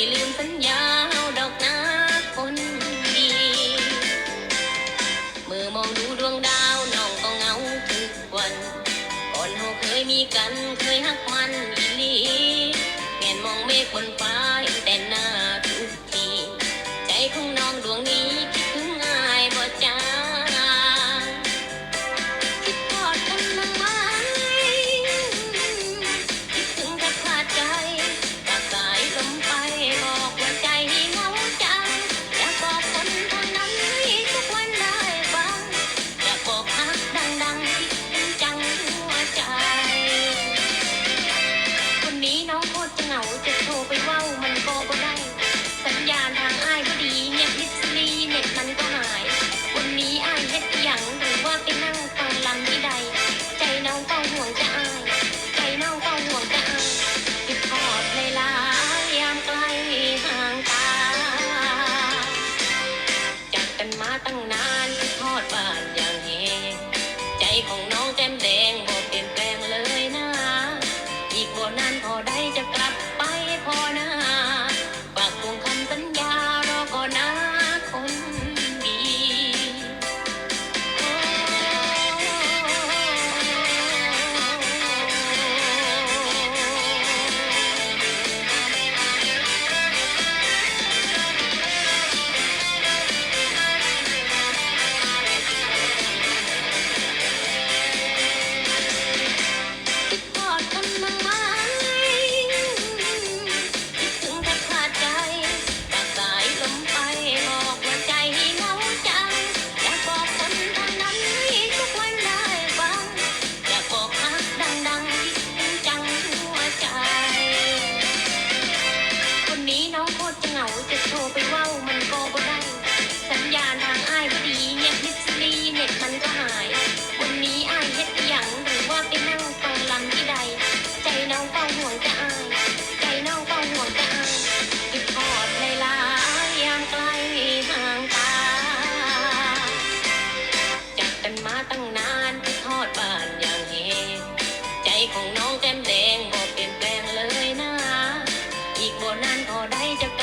ยลืมสัญญาเฮาดอกนาคนดี เมื่อมองดูดวงดาวน้องก็เหงาทุกวัน ก่อนเฮาเคยมีกันเคยฮักมันอีหลีแงนมองเมฆบนฟ้า ตั้งนานทอดบ้าน đây cho